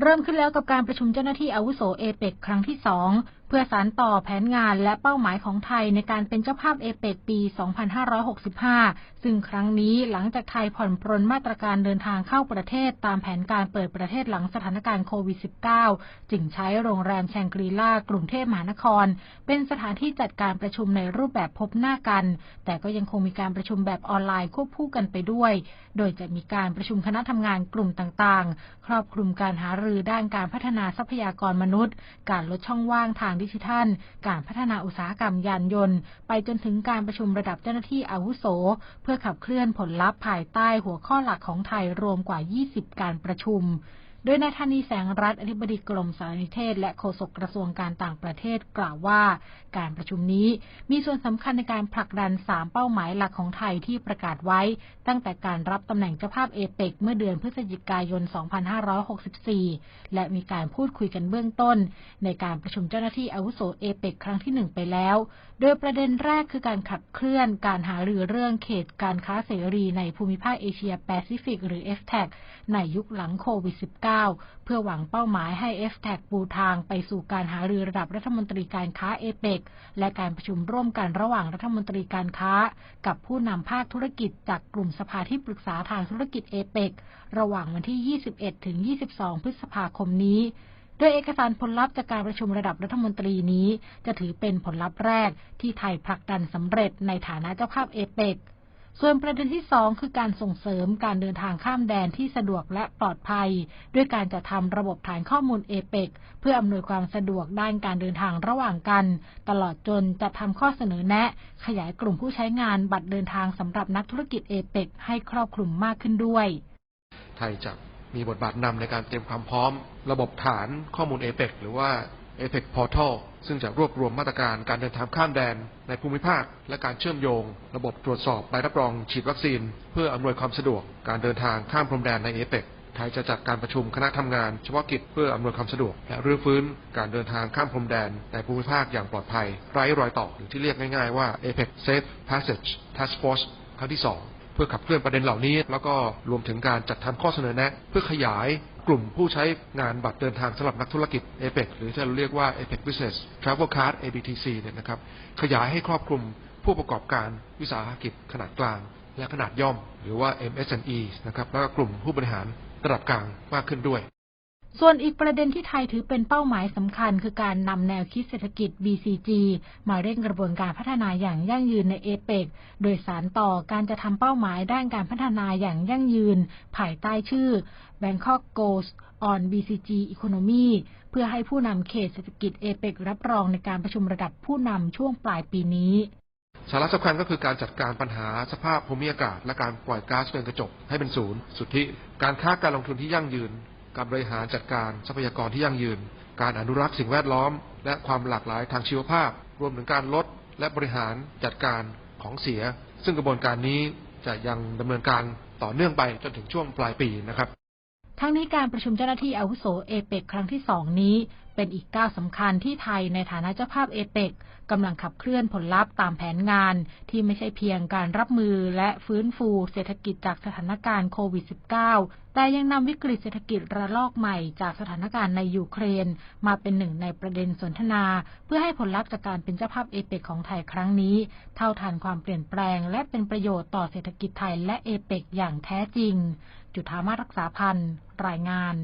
เริ่มขึ้นแล้วกับการประชุมเจ้าหน้าที่อาวุโสเอเปกครั้งที่สอง เพื่อสานต่อแผนงานและเป้าหมายของไทยในการเป็นเจ้าภาพเอเปกปี 2565 ซึ่งครั้งนี้หลังจากไทยผ่อนปรนมาตรการเดินทางเข้าประเทศตามแผนการเปิดประเทศหลังสถานการณ์โควิด -19 จึงใช้โรงแรมแชงกรีลากรุงเทพมหานคร เป็นสถานที่จัดการประชุมในรูปแบบพบหน้ากัน แต่ก็ยังคงมีการประชุมแบบออนไลน์ควบคู่กันไปด้วย โดยจะมีการประชุมคณะทำงานกลุ่มต่างๆ ครอบคลุมการหารือด้านการพัฒนาทรัพยากรมนุษย์ การลดช่องว่างทางดิจิทัล การพัฒนาอุตสาหกรรมยานยนต์ ไปจนถึงการประชุมระดับเจ้าหน้าที่อาวุโส เพื่อขับเคลื่อนผลลัพธ์ภายใต้หัวข้อหลักของไทยรวมกว่า 20 การประชุม โดยนายธานีแสงรัฐอธิบดีกรมสารนิเทศ และโฆษกกระทรวงการต่างประเทศกล่าวว่าการประชุมนี้มีส่วนสำคัญในการผลักดัน 3 เป้าหมายหลักของไทยที่ประกาศไว้ ตั้งแต่การรับตำแหน่งเจ้าภาพเอเปกเมื่อเดือนพฤศจิกายน 2564 และมีการพูดคุยกันเบื้องต้น ในการประชุมเจ้าหน้าที่อาวุโสเอเปกครั้งที่ 1 ไปแล้ว โดยประเด็นแรกคือการขับเคลื่อน การหารือเรื่องเขตการค้าเสรีในภูมิภาคเอเชียแปซิฟิกหรือ FTAC ในยุคหลังโควิด -19 เพื่อหวังเป้าหมายให้ FTAC ปูทางไปสู่การหารือระดับรัฐมนตรีการค้าเอเปกและการประชุมร่วมกันระหว่างรัฐมนตรีการค้า กับผู้นำภาคธุรกิจจากกลุ่มสภาที่ปรึกษาทางธุรกิจเอเปกระหว่างวันที่ 21 ถึง 22 พฤษภาคมนี้โดยเอกสารผลลัพธ์จากการประชุมระดับรัฐมนตรีนี้ จะถือเป็นผลลัพธ์แรกที่ไทยผลักดันสำเร็จในฐานะเจ้าภาพเอเปก ส่วนประเด็นที่สองคือการส่งเสริมการเดินทางข้ามแดนที่สะดวกและปลอดภัย ด้วยการจัดทำระบบฐานข้อมูลเอเปกเพื่ออำนวยความสะดวกด้านการเดินทางระหว่างกัน ตลอดจนจะทำข้อเสนอแนะ ขยายกลุ่มผู้ใช้งานบัตรเดินทางสำหรับนักธุรกิจเอเปกให้ครอบคลุมมากขึ้นด้วย ไทยจะมีบทบาทนำในการเตรียมความพร้อม ระบบฐานข้อมูล APEC หรือว่า APEC Portal ซึ่งจะรวบรวมมาตรการการเดินทางข้ามแดนในภูมิภาค และการเชื่อมโยง ระบบตรวจสอบใบรับรองฉีดวัคซีน เพื่ออำนวยความสะดวกการเดินทางข้ามพรมแดนใน APEC ไทยจะจัดการประชุมคณะทำงานเฉพาะกิจเพื่ออำนวยความสะดวก และรื้อฟื้นการเดินทางข้ามพรมแดนในภูมิภาคอย่างปลอดภัย ไร้รอยต่อหรือที่เรียกง่ายๆว่า APEC Safe Passage Task Force ครั้งที่ 2 เพื่อขับเคลื่อนประเด็นเหล่านี้ แล้วก็รวมถึงการจัดทำข้อเสนอแนะ เพื่อขยาย กลุ่มผู้ใช้งานบัตรเดินทางสำหรับนักธุรกิจ APEC หรือที่เราเรียกว่า APEC Business Travel Card ABTC เนี่ยนะครับขยายให้ครอบคลุมผู้ประกอบการวิสาหกิจขนาดกลาง และขนาดย่อม หรือว่า MSME นะครับแล้วก็กลุ่มผู้บริหารระดับกลางมากขึ้นด้วย ส่วนอีกประเด็นที่ไทยถือเป็นเป้าหมายสำคัญ คือการนำแนวคิดเศรษฐกิจ BCG มาเร่งกระบวนการพัฒนาอย่างยั่งยืนในเอเปกโดยสารต่อการจะทำเป้าหมายด้านการพัฒนาอย่างยั่งยืน ภายใต้ชื่อ Bangkok Goals on BCG Economy เพื่อให้ผู้นำเขตเศรษฐกิจเอเปกรับรองในการประชุมระดับผู้นำช่วงปลายปีนี้สาระสำคัญก็คือการจัดการปัญหาสภาพภูมิอากาศ และการปล่อยก๊าซเรือนกระจกให้เป็นศูนย์ สุทธิ การค้าการลงทุนที่ยั่งยืน การบริหารจัดการทรัพยากรที่ยั่งยืน การอนุรักษ์สิ่งแวดล้อม และความหลากหลายทางชีวภาพ รวมถึงการลด และบริหารจัดการของเสีย ซึ่งกระบวนการนี้จะยังดำเนินการต่อเนื่องไปจนถึงช่วงปลายปีนะครับ ทั้งนี้การประชุมเจ้าหน้าที่อาวุโสเอเปกครั้งที่สองนี้ เป็นอีกก้าวสำคัญที่ไทยในฐานะเจ้าภาพเอเปกกำลังขับเคลื่อนผลลัพธ์ตามแผนงาน ที่ไม่ใช่เพียงการรับมือและฟื้นฟูเศรษฐกิจจากสถานการณ์โควิด -19 แต่ยังนำวิกฤตเศรษฐกิจระลอกใหม่จากสถานการณ์ในยูเครน มาเป็นหนึ่งในประเด็นสนทนา เพื่อให้ผลลัพธ์จากการเป็นเจ้าภาพเอเปกของไทยครั้งนี้ เท่าทันความเปลี่ยนแปลง และเป็นประโยชน์ต่อเศรษฐกิจไทยและเอเปกอย่างแท้จริง จุธามารักษาพันธ์รายงาน